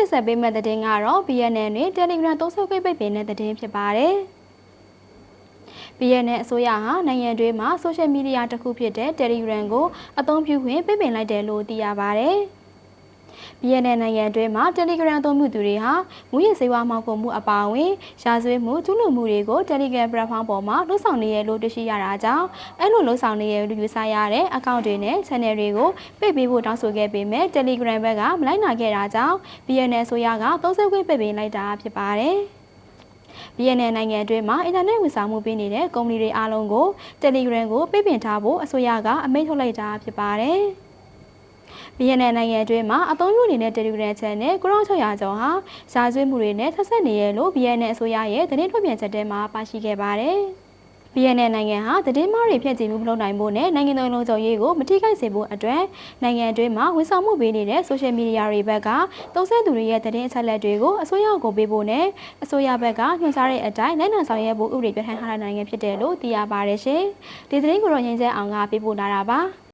တစ်ဆက်ပေးမဲ့တဲ့တင်ကတော့ BNN တွင် Telegram သုံးစွဲခွင့်ပိတ်ပင်တဲ့တဲ့ဖြစ်ပါတယ်။ BNN အစိုးရဟာနိုင်ငံတွင်းမှာ social media တစ်ခုဖြစ်တဲ့ Telegram ကိုအသုံးပြုခွင့်ပိတ်ပင်လိုက်တယ်လို့သိရပါတယ်။ BNN နိုင်ငံတွင်းမှာ Telegram သုံးမှုသူတွေဟာမူရစေဝါမှောင်ခိုမှုအပါအဝင်ရာဇဝတ်မှုကျူးလွန်မှုတွေကို Telegram platform ပေါ်မှာလှုပ်ဆောင်နေရလို့တွေ့ရှိရတာကြောင့်အဲ့လိုလှုပ်ဆောင်နေရလို့ယူဆရတဲ့အကောင့်တွေနဲ့ channel တွေကိုပိတ်ပေးဖို့တောင်းဆိုခဲ့ပေမဲ့ Telegram ဘက်ကမလိုက်နာခဲ့တာကြောင့် BNN ဆိုရကသုံးစွဲခွင့်ပိတ်ပင်လိုက်တာဖြစ်ပါတယ်။ BNN နိုင်ငံအတွင်းမှာအင်တာနက်ဝန်ဆောင်မှုပေးနေတဲ့ကုမ္ပဏီတွေအားလုံးကို Telegram ကိုပိတ်ပင်ထားဖို့အစိုးရကအမိန့်ထုတ်လိုက်တာဖြစ်ပါတယ်။ BNN နိုင်ငံအတွင်းမှာအသုံးပြုနေတဲ့ Telegram Channel 9600ကျော်ဟာစာကျွေးမှုတွေနဲ့ဆက်ဆက်နေရလို့ BNN အစိုးရရဲ့သတင်းထုတ်ပြန်ချက်ထဲမှာပါရှိခဲ့ပါတယ်။ BNN နိုင်ငံဟာသတင်းမှားတွေဖြန့်ချီမှုမလုပ်နိုင်ဖို့နဲ့နိုင်ငံတော်လုံခြုံရေးကိုမထိခိုက်စေဖို့အတွက်နိုင်ငံအတွင်းမှာဝန်ဆောင်မှုပေးနေတဲ့ social media တွေဘက်ကသုံးစွဲသူတွေရဲ့သတင်းအချက်အလက်တွေကိုအစိုးရကိုပေးဖို့နဲ့အစိုးရဘက်ကညွှန်ကြားတဲ့အတိုင်းလိုက်နာဆောင်ရွက်ဖို့ဥပဒေပြဋ္ဌာန်းထားတဲ့နိုင်ငံဖြစ်တယ်လို့သိရပါတယ်ရှင်။ဒီသတင်းကိုတော့ငင်းကျဲအောင်ကပေးပို့လာတာပါ။